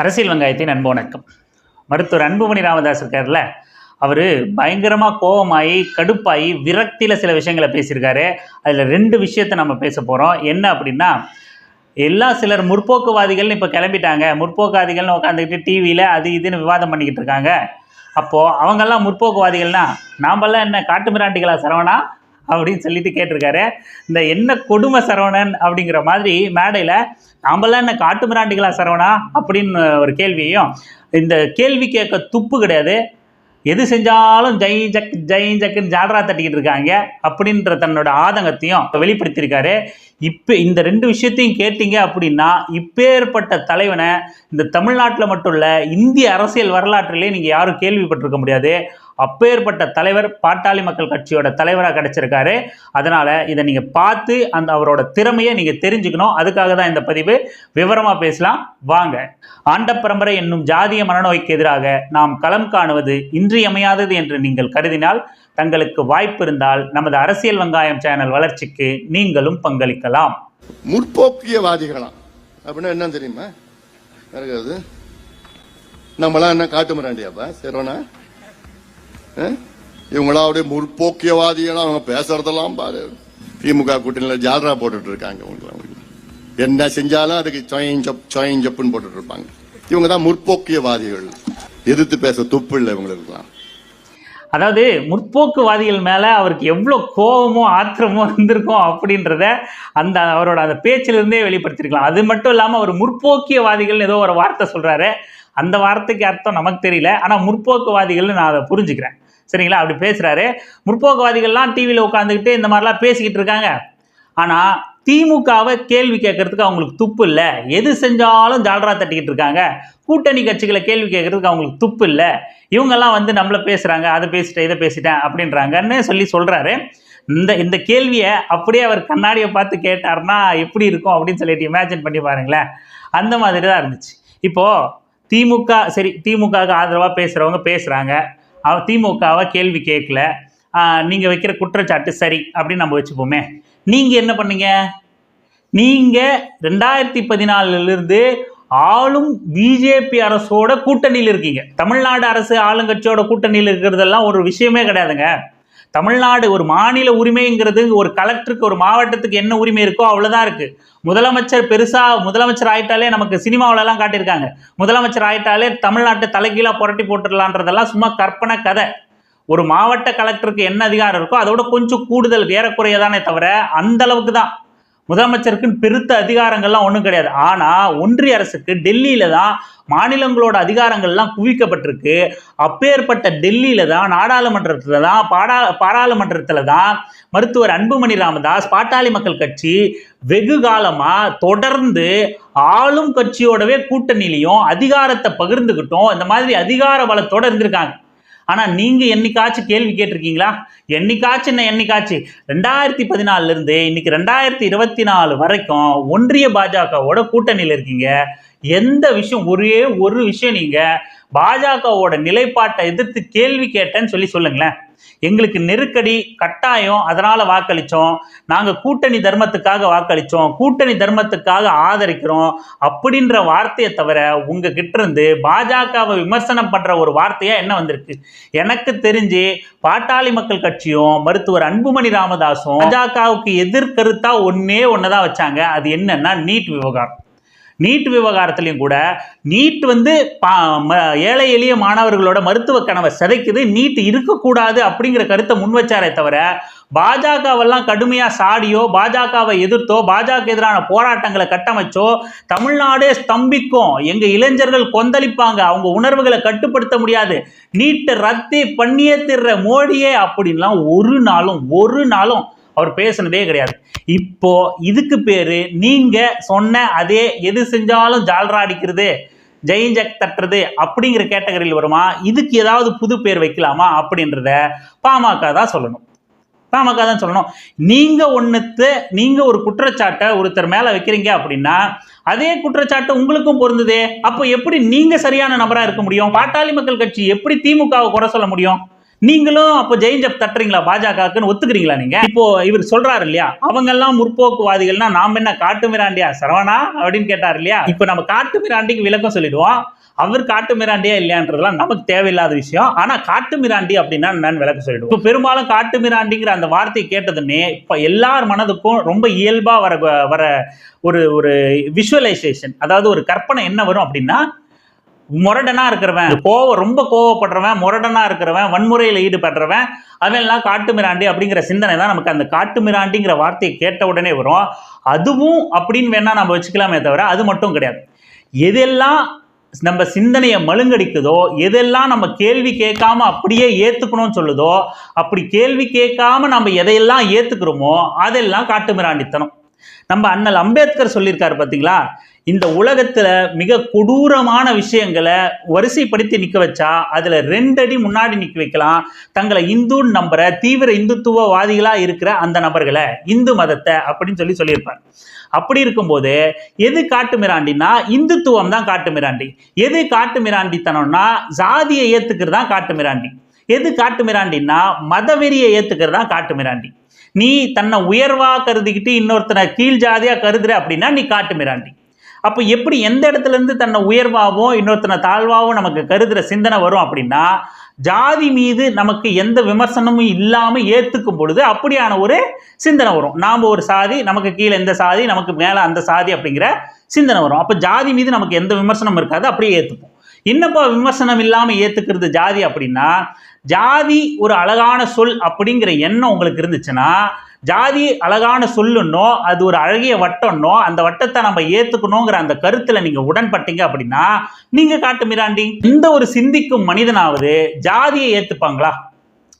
அரசியல் வெங்காயத்தின் அன்பு வணக்கம். மருத்துவர் அன்புமணி ராமதாஸ் இருக்கார்ல அவர் பயங்கரமாக கோபமாகி கடுப்பாகி விரக்தியில் சில விஷயங்களை பேசியிருக்காரு. அதில் ரெண்டு விஷயத்தை நம்ம பேச போகிறோம் என்ன அப்படின்னா எல்லா சிலர் முற்போக்குவாதிகள்னு இப்போ கிளம்பிட்டாங்க. முற்போக்குவாதிகள்னு உட்காந்துக்கிட்டு டிவியில் அது இதுன்னு விவாதம் பண்ணிக்கிட்டு இருக்காங்க. அப்போது அவங்கெல்லாம் முற்போக்குவாதிகள்னா நாமெல்லாம் என்ன காட்டு மிராண்டிகளா சரவணா? அப்படின்னு சொல்லிட்டு கேட்டிருக்காரு. இந்த என்ன கொடுமை சரவணன் அப்படிங்கிற மாதிரி மேடையில் நாமெல்லாம் என்ன காட்டு மிராண்டிகளா சரவணா அப்படின்னு ஒரு கேள்வியையும் இந்த கேள்வி கேட்க துப்பு கிடையாது. எது செஞ்சாலும் ஜெய் ஜக் ஜெய் ஜக்குன்னு ஜாலரா தட்டிக்கிட்டு இருக்காங்க அப்படின்ற தன்னோட ஆதங்கத்தையும் வெளிப்படுத்தியிருக்காரு. இப்போ இந்த ரெண்டு விஷயத்தையும் கேட்டீங்க அப்படின்னா இப்பேற்பட்ட தலைவனை இந்த தமிழ்நாட்டில் மட்டும் இல்லை இந்திய அரசியல் வரலாற்றிலே நீங்கள் யாரும் கேள்விப்பட்டிருக்க முடியாது. அப்பேற்பட்ட தலைவர் பாட்டாளி மக்கள் கட்சியோட தலைவராக கிடைச்சிருக்காரு. அதனால் இதை நீங்கள் பார்த்து அந்த அவரோட திறமையை நீங்கள் தெரிஞ்சுக்கணும். அதுக்காக தான் இந்த பதிவு. விவரமாக பேசலாம். வாங்க. ஆண்ட பரம்பரை என்னும் ஜாதிய மனநோய்க்கு எதிராக நாம் களம் காணுவது இன்றியமையாதது என்று நீங்கள் கருதினால் தங்களுக்கு வாய்ப்பு இருந்தால் நமது அரசியல் வெங்காயம் சேனல் வளர்ச்சிக்கு நீங்களும் பங்களிக்கலாம். முற்போக்கியவாதிகளாம். அப்படின்னா என்ன தெரியுமா? நம்மளாம் என்ன காட்டு மிராண்டியாப்பா? சரவணா இவங்களாம் அப்படியே முற்போக்கியவாதிகளா அவங்க பேசுறதெல்லாம் பாரு திமுக கூட்டணியில ஜால்ரா போட்டுட்டு இருக்காங்க உங்களுக்கு என்ன செஞ்சாலும் அதுக்கு சொயஞ்சப் சொயஞ்சப்புன்னு போட்டுட்டு இருப்பாங்க இவங்க தான் முற்போக்கியவாதிகள் எதிர்த்து பேச துப்பு இல்லை இவங்களுக்குலாம் அதாவது முற்போக்குவாதிகள் மேலே அவருக்கு எவ்வளோ கோபமோ ஆத்திரமோ இருந்திருக்கும் அப்படின்றத அந்த அவரோட அந்த பேச்சிலிருந்தே வெளிப்படுத்தியிருக்கலாம் அது மட்டும் இல்லாமல் அவர் முற்போக்கியவாதிகள்னு ஏதோ ஒரு வார்த்தை சொல்கிறாரு அந்த வார்த்தைக்கு அர்த்தம் நமக்கு தெரியல ஆனால் முற்போக்குவாதிகள்னு நான் அதை புரிஞ்சுக்கிறேன் சரிங்களா? அப்படி பேசுகிறாரு முற்போக்குவாதிகள்லாம் டிவியில் உட்காந்துக்கிட்டு இந்த மாதிரிலாம் பேசிக்கிட்டு இருக்காங்க. ஆனால் திமுகவை கேள்வி கேட்கறதுக்கு அவங்களுக்கு துப்பு இல்லை. எது செஞ்சாலும் ஜாலராக தட்டிக்கிட்டு இருக்காங்க. கூட்டணி கட்சிகளை கேள்வி கேட்கறதுக்கு அவங்களுக்கு துப்பு இல்லை. இவங்கெல்லாம் வந்து நம்மளை பேசுகிறாங்க அதை பேசிட்டேன் இதை பேசிட்டேன் அப்படின்றாங்கன்னு சொல்லி சொல்கிறாரு இந்த இந்த கேள்வியை அப்படியே அவர் கண்ணாடியை பார்த்து கேட்டார்னா எப்படி இருக்கும் அப்படின்னு சொல்லிட்டு இமேஜின் பண்ணி பாருங்களேன். அந்த மாதிரி தான் இருந்துச்சு. இப்போது திமுக சரி திமுகவுக்கு ஆதரவாக பேசுகிறவங்க பேசுகிறாங்க அவ திமுகவை கேள்வி கேட்கல. நீங்கள் வைக்கிற குற்றச்சாட்டு சரி அப்படின்னு நம்ம வச்சுப்போமே. நீங்கள் என்ன பண்ணீங்க? நீங்கள் ரெண்டாயிரத்தி பதினாலிருந்து ஆளும் பிஜேபி அரசோட கூட்டணியில் இருக்கீங்க. தமிழ்நாடு அரசு ஆளுங்கட்சியோட கூட்டணியில் இருக்கிறதெல்லாம் ஒரு விஷயமே கிடையாதுங்க. தமிழ்நாடு ஒரு மாநில உரிமைங்கிறது ஒரு கலெக்டருக்கு ஒரு மாவட்டத்துக்கு என்ன உரிமை இருக்கோ அவ்வளோதான் இருக்குது முதலமைச்சர் பெருசாக முதலமைச்சர் ஆயிட்டாலே நமக்கு சினிமாவிலலாம் காட்டியிருக்காங்க. முதலமைச்சர் ஆயிட்டாலே தமிழ்நாட்டை தலைகீழாக புரட்டி போட்டுடலான்றதெல்லாம் சும்மா கற்பனை கதை. ஒரு மாவட்ட கலெக்டருக்கு என்ன அதிகாரம் இருக்கோ அதோட கொஞ்சம் கூடுதல் ஏறக்குறையதானே தவிர அந்த அளவுக்கு தான் முதலமைச்சருக்குன்னு பெருத்த அதிகாரங்கள்லாம் ஒன்றும் கிடையாது. ஆனால் ஒன்றிய அரசுக்கு டெல்லியில தான் மாநிலங்களோட அதிகாரங்கள்லாம் குவிக்கப்பட்டிருக்கு. அப்பேற்பட்ட டெல்லியில தான் நாடாளுமன்றத்தில் தான் பாடா பாராளுமன்றத்தில் தான் மருத்துவர் அன்புமணி ராமதாஸ் பாட்டாளி மக்கள் கட்சி வெகு காலமாக தொடர்ந்து ஆளும் கட்சியோடவே கூட்டணியிலையும் அதிகாரத்தை பகிர்ந்துக்கிட்டோம் இந்த மாதிரி அதிகார பலத்தோடு இருந்திருக்காங்க. ஆனால் நீங்கள் என்னைக்காச்சும் கேள்வி கேட்டிருக்கீங்களா? என்னைக்காச்சும் என்ன என்னைக்காச்சு? ரெண்டாயிரத்தி பதினாலிருந்து இன்னைக்கு ரெண்டாயிரத்தி இருபத்தி நாலு வரைக்கும் ஒன்றிய பாஜகவோட கூட்டணியில் இருக்கீங்க. எந்த விஷயம் ஒரே ஒரு விஷயம் நீங்கள் பாஜகவோட நிலைப்பாட்டை எதிர்த்து கேள்வி கேட்டேன்னு சொல்லி சொல்லுங்களேன். எங்களுக்கு நெருக்கடி கட்டாயம் அதனால் வாக்களித்தோம் நாங்கள் கூட்டணி தர்மத்துக்காக வாக்களித்தோம் கூட்டணி தர்மத்துக்காக ஆதரிக்கிறோம் அப்படின்ற வார்த்தையை தவிர உங்கள் கிட்டேருந்து பாஜகவை விமர்சனம் பண்ணுற ஒரு வார்த்தையாக என்ன வந்திருக்கு? எனக்கு தெரிஞ்சு பாட்டாளி மக்கள் கட்சியும் மருத்துவர் அன்புமணி ராமதாஸும் பாஜகவுக்கு எதிர்கருத்தாக ஒன்றே ஒன்று தான் வச்சாங்க. அது என்னன்னா நீட் விவகாரம். நீட் விவகாரத்துலையும் கூட நீட் வந்து பா ம- ஏழை எளிய மாணவர்களோட மருத்துவ கனவை சிதைக்குது. நீட் இருக்கக்கூடாது அப்படிங்கிற கருத்தை முன்வச்சாரே தவிர பாஜகவெல்லாம் கடுமையாக சாடியோ பாஜகவை எதிர்த்தோ பாஜக எதிரான போராட்டங்களை கட்டமைச்சோ தமிழ்நாடே ஸ்தம்பிக்கும். எங்கள் இளைஞர்கள் கொந்தளிப்பாங்க. அவங்க உணர்வுகளை கட்டுப்படுத்த முடியாது. நீட்டை ரத்து பண்ணியே திடுற மோடியே அப்படின்லாம் ஒரு நாளும் ஒரு நாளும் அவர் பேசுனதே கிடையாது. இப்போ இதுக்கு பேரு நீங்க சொன்ன அதே எது செஞ்சாலும் ஜால்ரா அடிக்கிறது ஜெயிஞ்சக் தட்டுறது அப்படிங்கிற கேட்டகரியில் வருமா? இதுக்கு ஏதாவது புது பேர் வைக்கலாமா அப்படின்றத பாமக தான் சொல்லணும். பாமக தான் சொல்லணும். நீங்க ஒன்றுத்து நீங்க ஒரு குற்றச்சாட்டை ஒருத்தர் மேல வைக்கிறீங்க அப்படின்னா அதே குற்றச்சாட்டு உங்களுக்கும் பொருந்தது. அப்போ எப்படி நீங்க சரியான நபரா இருக்க முடியும்? பாட்டாளி மக்கள் கட்சி எப்படி திமுகவை குறை சொல்ல முடியும்? நீங்களும் அப்போ ஜெயின் ஜப் தட்டுறீங்களா பாஜகவுக்குன்னு ஒத்துக்கிறீங்களா நீங்க? இப்போ இவர் சொல்றாரு இல்லையா? அவங்க எல்லாம் முற்போக்குவாதிகள்னா நாம் என்ன காட்டு மிராண்டியா? சரவணா அப்படின்னு கேட்டார் இல்லையா? இப்போ நம்ம காட்டு மிராண்டிக்கு விளக்கம் சொல்லிடுவோம். அவர் காட்டு மிராண்டியா இல்லையான்றதுலாம் நமக்கு தேவையில்லாத விஷயம். ஆனா காட்டு மிராண்டி அப்படின்னா நான் விளக்க சொல்லிடுவோம். இப்போ பெரும்பாலும் காட்டு மிராண்டிங்கிற அந்த வார்த்தையை கேட்டதுமே இப்போ எல்லார் மனதுக்கும் ரொம்ப இயல்பா வர வர ஒரு ஒரு விஷுவலைசேஷன் அதாவது ஒரு கற்பனை என்ன வரும் அப்படின்னா முரடனா இருக்கிறவன் கோவம் ரொம்ப கோவப்படுறவன் முரடனா இருக்கிறவன் வன்முறையில் ஈடுபடுறவன் அவன் எல்லாம் காட்டு மிராண்டி அப்படிங்கிற சிந்தனை தான் நமக்கு அந்த காட்டு மிராண்டிங்கிற வார்த்தையை கேட்ட உடனே வரும். அதுவும் அப்படின்னு வேணா நம்ம வச்சுக்கலாமே தவிர அது மட்டும் கிடையாது. எதெல்லாம் நம்ம சிந்தனையை மழுங்கடிக்குதோ எதெல்லாம் நம்ம கேள்வி கேட்காம அப்படியே ஏத்துக்கணும்னு சொல்லுதோ அப்படி கேள்வி கேட்காம நம்ம எதையெல்லாம் ஏத்துக்கிறோமோ அதெல்லாம் காட்டு மிராண்டித்தனம். நம்ம அண்ணல் அம்பேத்கர் சொல்லியிருக்காரு பார்த்தீங்களா இந்த உலகத்தில் மிக கொடூரமான விஷயங்களை வரிசைப்படுத்தி நிற்க வச்சா அதில் ரெண்டடி முன்னாடி நிற்க வைக்கலாம். தங்களை இந்துன்னு நம்புற தீவிர இந்துத்துவவாதிகளாக இருக்கிற அந்த நபர்களை இந்து மதத்தை அப்படின்னு சொல்லி சொல்லியிருப்பார். அப்படி இருக்கும்போது எது காட்டு மிராண்டினா இந்துத்துவம் தான் காட்டு மிராண்டி. எது காட்டு மிராண்டித்தனம்னா ஜாதியை ஏற்றுக்கிறது தான் காட்டு மிராண்டி. எது காட்டு மிராண்டின்னா மதவெறியை ஏற்றுக்கிறது தான் காட்டு மிராண்டி. நீ தன்னை உயர்வாக கருதிக்கிட்டு இன்னொருத்தனை கீழ் ஜாதியாக கருதுற அப்படின்னா நீ காட்டு மிராண்டி. அப்போ எப்படி எந்த இடத்துலேருந்து தன்னை உயர்வாகவும் இன்னொருத்தனை தாழ்வாகவும் நமக்கு கருதுகிற சிந்தனை வரும் அப்படின்னா ஜாதி மீது நமக்கு எந்த விமர்சனமும் இல்லாமல் ஏற்றுக்கும் பொழுது அப்படியான ஒரு சிந்தனை வரும். நாம் ஒரு சாதி நமக்கு கீழே இந்த சாதி நமக்கு மேலே அந்த சாதி அப்படிங்கிற சிந்தனை வரும். அப்போ ஜாதி மீது நமக்கு எந்த விமர்சனமும் இருக்காது அப்படியே ஏற்றுப்போம் என்னப்பா விமர்சனம் இல்லாமல் ஏற்றுக்கிறது ஜாதி அப்படின்னா ஜாதி ஒரு அழகான சொல் அப்படிங்கிற எண்ணம் உங்களுக்கு இருந்துச்சுன்னா ஜாதி அழகான சொல்லுன்னோ அது ஒரு அழகிய வட்டம்னோ அந்த வட்டத்தை நம்ம ஏத்துக்கணுங்கிற அந்த கருத்துல நீங்க உடன்பட்டீங்க அப்படின்னா நீங்க காட்டு மிராண்டி. இந்த ஒரு சிந்திக்கும் மனிதனாவது ஜாதியை ஏத்துப்பாங்களா?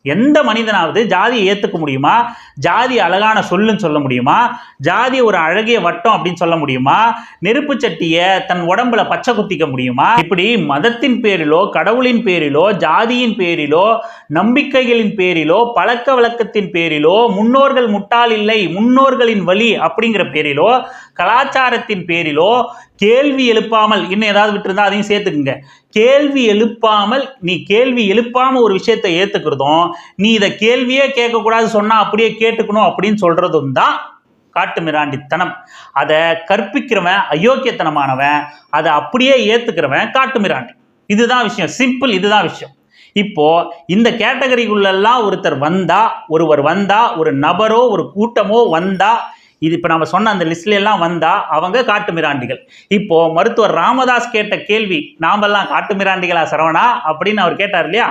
எந்த மனிதனாவது ஜாதியை ஏற்றுக்க முடியுமா? ஜாதி அழகான சொல்லுன்னு சொல்ல முடியுமா? ஜாதி ஒரு அழகிய வட்டம் அப்படின்னு சொல்ல முடியுமா? நெருப்பு சட்டியை தன் உடம்புல பச்சை குத்திக்க முடியுமா? இப்படி மதத்தின் பேரிலோ கடவுளின் பேரிலோ ஜாதியின் பேரிலோ நம்பிக்கைகளின் பேரிலோ பழக்க வழக்கத்தின் பேரிலோ முன்னோர்கள் முட்டாள் இல்லை முன்னோர்களின் வழி அப்படிங்கிற பேரிலோ கலாச்சாரத்தின் பேரிலோ கேள்வி எழுப்பாமல் இன்னும் ஏதாவது விட்டுருந்தா அதையும் சேர்த்துக்குங்க. கேள்வி எழுப்பாமல் நீ கேள்வி எழுப்பாமல் ஒரு விஷயத்தை ஏற்றுக்கிறதும் நீ இதை கேள்வியே கேட்கக்கூடாது சொன்னால் அப்படியே கேட்டுக்கணும் அப்படின்னு சொல்கிறதும் தான் காட்டு மிராண்டித்தனம். அதை கற்பிக்கிறவன் அயோக்கியத்தனமானவன் அதை அப்படியே ஏற்றுக்கிறவன் காட்டு மிராண்டி. இதுதான் விஷயம். சிம்பிள் இதுதான் விஷயம். இப்போ இந்த கேட்டகரிக்குள்ளெல்லாம் ஒருத்தர் வந்தா ஒருவர் வந்தா ஒரு நபரோ ஒரு கூட்டமோ வந்தா இது இப்போ நம்ம சொன்ன அந்த லிஸ்ட்லாம் வந்தால் அவங்க காட்டு மிராண்டிகள் இப்போ மருத்துவர் ராமதாஸ் கேட்ட கேள்வி நாமெல்லாம் காட்டு மிராண்டிகளா சரவணா? அப்படின்னு அவர் கேட்டார் இல்லையா?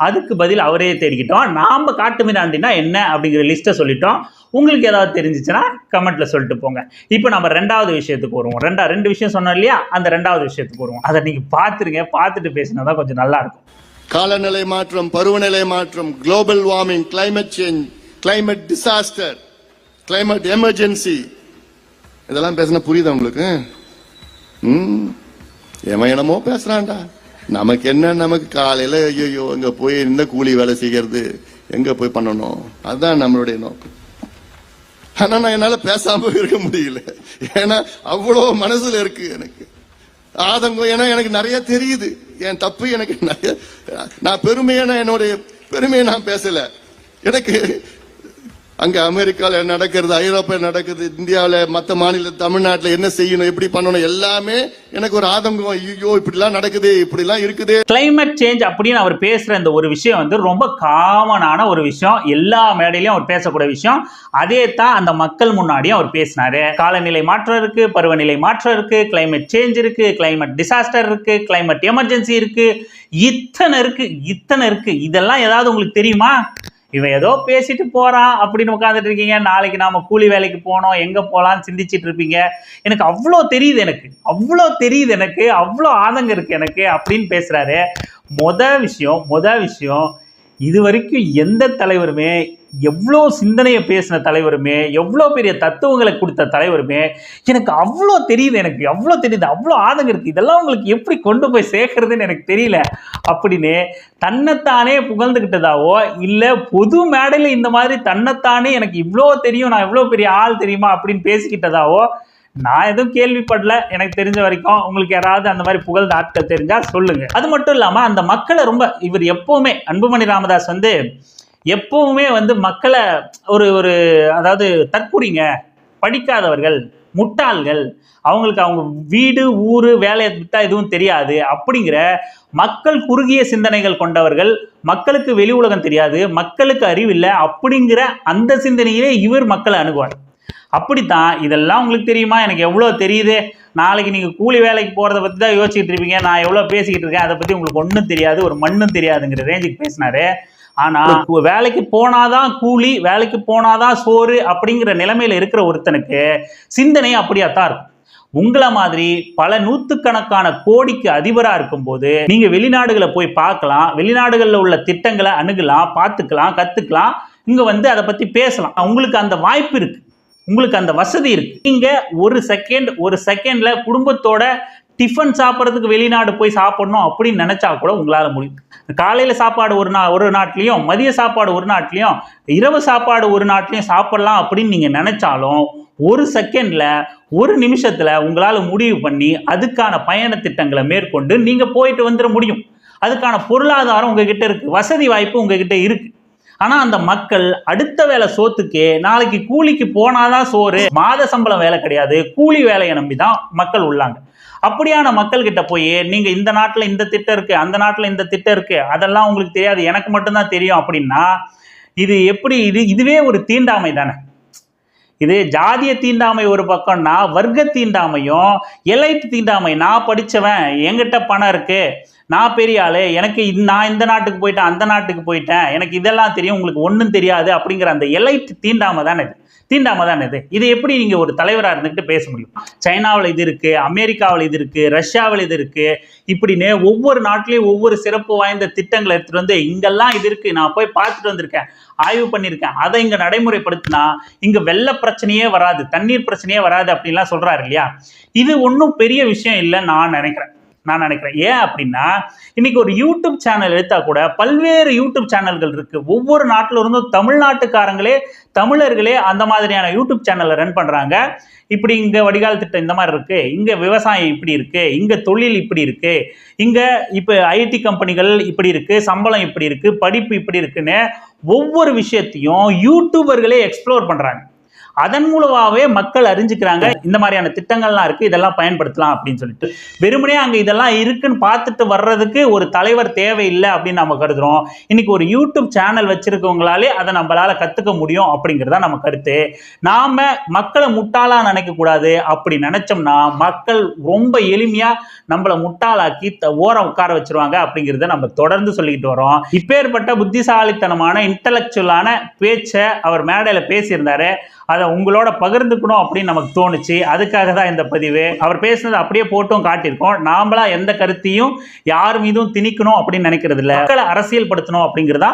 அதுக்கு பதில் அவரே தேடிக்கிட்டோம். நாம் காட்டு மிராண்டினா என்ன அப்படிங்கிற லிஸ்ட்டை சொல்லிட்டோம். உங்களுக்கு ஏதாவது தெரிஞ்சிச்சுன்னா கமெண்ட்ல சொல்லிட்டு போங்க. இப்போ நம்ம ரெண்டாவது விஷயத்துக்கு வருவோம். ரெண்டா ரெண்டு விஷயம் சொன்னோம் இல்லையா? அந்த ரெண்டாவது விஷயத்துக்கு வருவோம். அதை நீங்க பார்த்துருங்க பார்த்துட்டு பேசினா தான் கொஞ்சம் நல்லா இருக்கும். காலநிலை மாற்றம் பருவநிலை மாற்றம் global warming climate change climate disaster climate emergency இதெல்லாம் பேசினா புரியுதா உங்களுக்கு? ம்? எவன் என்னமோ பேசுறான்டா. நமக்கு என்ன நமக்கு காலையில ஐயோ அங்க போய் இந்த கூலி வேலை செய்கிறது? எங்க போய் பண்ணணும்? அதுதான் நம்மளுடைய நோக்கம். ஆனா நான் என்னால பேசாம இருக்க முடியல. ஏன்னா அவ்வளோ மனசுல இருக்கு எனக்கு. ஆதங்கம் ஏன்னா எனக்கு நிறைய தெரியுது. என் தப்பு எனக்கு நிறைய நான் பெருமையான என்னுடைய பெருமையை நான் பேசல. எனக்கு அங்கே அமெரிக்காவில் நடக்கிறது ஐரோப்பா நடக்குது இந்தியாவில் மற்ற மாநில தமிழ்நாட்டில் என்ன செய்யணும் எப்படி பண்ணணும் எல்லாமே எனக்கு ஒரு ஆதங்கம். ஐயோ இப்படிலாம் நடக்குது இப்படிலாம் இருக்குது. கிளைமேட் சேஞ்ச் அப்படின்னு அவர் பேசுகிற இந்த ஒரு விஷயம் வந்து ரொம்ப காமனான ஒரு விஷயம். எல்லா மேடையிலையும் அவர் பேசக்கூடிய விஷயம். அதே தான் அந்த மக்கள் முன்னாடியும் அவர் பேசினாரு. காலநிலை மாற்றம் இருக்கு பருவநிலை மாற்றம் இருக்கு கிளைமேட் சேஞ்ச் இருக்கு கிளைமேட் டிசாஸ்டர் இருக்கு கிளைமேட் எமர்ஜென்சி இருக்கு. இத்தனை இருக்கு இத்தனை இருக்கு. இதெல்லாம் ஏதாவது உங்களுக்கு தெரியுமா? இவன் ஏதோ பேசிட்டு போறான் அப்படின்னு உட்காந்துட்டு இருக்கீங்க. நாளைக்கு நாம கூலி வேலைக்கு போனோம். எங்க போலாம்னு சிந்திச்சிட்டு இருப்பீங்க. எனக்கு அவ்வளோ தெரியுது எனக்கு. அவ்வளோ தெரியுது எனக்கு. அவ்வளோ ஆதங்கம் இருக்கு எனக்கு அப்படின்னு பேசுறாரு. மொதல் விஷயம் மொதல் விஷயம் இது வரைக்கும் எந்த தலைவருமே எவ்வளோ சிந்தனையை பேசின தலைவருமே எவ்வளோ பெரிய தத்துவங்களை கொடுத்த தலைவருமே எனக்கு அவ்வளோ தெரியுது எனக்கு அவ்வளோ தெரியுது அவ்வளோ ஆதங்கம் இருக்குது இதெல்லாம் உங்களுக்கு எப்படி கொண்டு போய் சேர்க்கறதுன்னு எனக்கு தெரியல. அப்படின்னு தன்னைத்தானே புகழ்ந்துக்கிட்டதாவோ இல்லை பொது மேடையில் இந்த மாதிரி தன்னைத்தானே எனக்கு இவ்வளோ தெரியும் நான் இவ்வளோ பெரிய ஆள் தெரியுமா அப்படின்னு பேசிக்கிட்டதாவோ நான் எதுவும் கேள்விப்படல. எனக்கு தெரிஞ்ச வரைக்கும் உங்களுக்கு யாராவது அந்த மாதிரி புகழ்ந்த ஆட்கள் தெரிஞ்சா சொல்லுங்க. அது மட்டும் இல்லாம அந்த மக்களை ரொம்ப இவர் எப்பவுமே அன்புமணி ராமதாஸ் வந்து எப்பவுமே வந்து மக்களை ஒரு ஒரு அதாவது தற்குறிங்க. படிக்காதவர்கள் முட்டாள்கள். அவங்களுக்கு அவங்க வீடு ஊரு வேலையை விட்டா எதுவும் தெரியாது. அப்படிங்கிற மக்கள் குறுகிய சிந்தனைகள் கொண்டவர்கள் மக்களுக்கு வெளி உலகம் தெரியாது மக்களுக்கு அறிவில்லை அப்படிங்கிற அந்த சிந்தனையிலே இவர் மக்களை அணுகுவார். அப்படித்தான் இதெல்லாம் உங்களுக்கு தெரியுமா? எனக்கு எவ்வளோ தெரியுது? நாளைக்கு நீங்கள் கூலி வேலைக்கு போகிறத பற்றி தான் யோசிச்சுட்டு இருப்பீங்க. நான் எவ்வளோ பேசிக்கிட்டு இருக்கேன்? அதை பற்றி உங்களுக்கு ஒன்றும் தெரியாது. ஒரு மண்ணும் தெரியாதுங்கிற ரேஞ்சுக்கு பேசினாரு. ஆனால் வேலைக்கு போனாதான் கூலி வேலைக்கு போனாதான் சோறு அப்படிங்கிற நிலைமையில இருக்கிற ஒருத்தனுக்கு சிந்தனை அப்படியா தான் இருக்கும். உங்களை மாதிரி பல நூத்துக்கணக்கான கோடிக்கு அதிபரா இருக்கும்போது நீங்க வெளிநாடுகளை போய் பார்க்கலாம் வெளிநாடுகளில் உள்ள திட்டங்களை அணுகலாம் பார்த்துக்கலாம் கத்துக்கலாம் இங்க வந்து அதை பத்தி பேசலாம். உங்களுக்கு அந்த வாய்ப்பு இருக்கு. உங்களுக்கு அந்த வசதி இருக்கு. நீங்க ஒரு செகண்ட் ஒரு செகண்ட்ல குடும்பத்தோட டிஃபன் சாப்பிட்றதுக்கு வெளிநாடு போய் சாப்பிடணும் அப்படின்னு நினச்சா கூட உங்களால் முடியும். காலையில் சாப்பாடு ஒரு நா ஒரு நாட்லேயும் மதிய சாப்பாடு ஒரு நாட்டிலையும் இரவு சாப்பாடு ஒரு நாட்லேயும் சாப்பிடலாம் அப்படின்னு நீங்கள் நினச்சாலும் ஒரு செகண்டில் ஒரு நிமிஷத்தில் உங்களால் முடிவு பண்ணி அதுக்கான பயண திட்டங்களை மேற்கொண்டு நீங்கள் போயிட்டு வந்துட முடியும். அதுக்கான பொருளாதாரம் உங்ககிட்ட இருக்குது வசதி வாய்ப்பு உங்ககிட்ட இருக்குது ஆனா அந்த மக்கள் அடுத்த வேலை சோத்துக்கு நாளைக்கு கூலிக்கு போனாதான் சோறு மாத சம்பளம் வேலை கிடையாது கூலி வேலையை நம்பி தான் மக்கள் உள்ளாங்க. அப்படியான மக்கள் கிட்ட போய் நீங்க இந்த நாட்டுல இந்த திட்டம் இருக்கு அந்த நாட்டுல இந்த திட்டம் இருக்கு அதெல்லாம் உங்களுக்கு தெரியாது எனக்கு மட்டும்தான் தெரியும் அப்படின்னா இது எப்படி இது இதுவே ஒரு தீண்டாமை தானே. இது ஜாதிய தீண்டாமை ஒரு பக்கம்னா வர்க்க தீண்டாமையும் எலைட் தீண்டாமை. நான் படிச்சவன் என்கிட்ட பணம் இருக்கு நான் பெரிய ஆளு எனக்கு நான் இந்த நாட்டுக்கு போயிட்டேன் அந்த நாட்டுக்கு போயிட்டேன் எனக்கு இதெல்லாம் தெரியும் உங்களுக்கு ஒன்றும் தெரியாது அப்படிங்கிற அந்த எலைட் தீண்டாமை தானே இது. தீண்டாம தானே இது. இது எப்படி நீங்கள் ஒரு தலைவராக இருந்துக்கிட்டு பேச முடியும்? சைனாவில் இது இருக்குது அமெரிக்காவில் இது இருக்குது ரஷ்யாவில் இது இருக்குது இப்படின்னு ஒவ்வொரு நாட்டிலையும் ஒவ்வொரு சிறப்பு வாய்ந்த திட்டங்களை எடுத்துகிட்டு வந்து இங்கெல்லாம் இது இருக்குது நான் போய் பார்த்துட்டு வந்திருக்கேன் ஆய்வு பண்ணியிருக்கேன். அதை இங்கே நடைமுறைப்படுத்தினா இங்கே வெள்ள பிரச்சனையே வராது தண்ணீர் பிரச்சனையே வராது அப்படின்லாம் சொல்கிறாரு இல்லையா? இது ஒன்றும் பெரிய விஷயம் இல்லைன்னு நான் நினைக்கிறேன். நான் நினைக்கிறேன். ஏன் அப்படின்னா இன்னைக்கு ஒரு யூடியூப் சேனல் எடுத்தால் கூட பல்வேறு யூடியூப் சேனல்கள் இருக்குது ஒவ்வொரு நாட்டில் இருந்தும் தமிழ்நாட்டுக்காரங்களே தமிழர்களே அந்த மாதிரியான யூடியூப் சேனலை ரன் பண்ணுறாங்க இப்படி இங்கே வடிகால் திட்டம் இந்த மாதிரி இருக்குது இங்கே விவசாயம் இப்படி இருக்குது இங்கே தொழில் இப்படி இருக்குது இங்கே இப்போ ஐடி கம்பெனிகள் இப்படி இருக்குது சம்பளம் இப்படி இருக்குது படிப்பு இப்படி இருக்குன்னு ஒவ்வொரு விஷயத்தையும் யூடியூபர்களே எக்ஸ்ப்ளோர் பண்ணுறாங்க அதன் மூலமாகவே மக்கள் அறிஞ்சுக்கிறாங்க இந்த மாதிரியான திட்டங்கள்லாம் இருக்கு இதெல்லாம் பயன்படுத்தலாம் அப்படின்னு சொல்லிட்டு. வெறுமனே அங்கே இதெல்லாம் இருக்குன்னு பார்த்துட்டு வர்றதுக்கு ஒரு தலைவர் தேவையில்லை அப்படின்னு நம்ம கருதுறோம். இன்னைக்கு ஒரு யூடியூப் சேனல் வச்சிருக்கவங்களாலே அதை நம்மளால கத்துக்க முடியும் அப்படிங்கிறதா நம்ம கருத்து. நாம மக்களை முட்டாளா நினைக்க கூடாது அப்படி நினைச்சோம்னா மக்கள் ரொம்ப எளிமையா நம்மளை முட்டாளாக்கி த- ஓரம் உட்கார வச்சிருவாங்க அப்படிங்கிறத நம்ம தொடர்ந்து சொல்லிக்கிட்டு வரோம். இப்பேற்பட்ட புத்திசாலித்தனமான இன்டலெக்சுவலான பேச்சை அவர் மேடையில் பேசியிருந்தாரு. அதை உங்களோட பகிர்ந்துக்கணும் அப்படின்னு நமக்கு தோணுச்சு. அதுக்காக தான் இந்த பதிவு. அவர் பேசுனது அப்படியே போட்டும் காட்டியிருக்கோம். நாமளா எந்த கருத்தையும் யார் மீதும் திணிக்கணும் அப்படின்னு நினைக்கிறது இல்லை மக்களை அரசியல் படுத்தணும் அப்படிங்கிறதா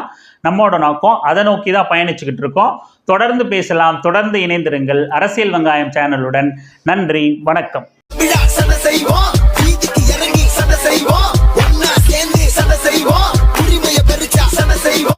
நம்மோட நோக்கம். அதை நோக்கி தான் பயணிச்சுக்கிட்டு இருக்கோம். தொடர்ந்து பேசலாம். தொடர்ந்து இணைந்திருங்கள். அரசியல் வெங்காயம் சேனலுடன். நன்றி. வணக்கம்.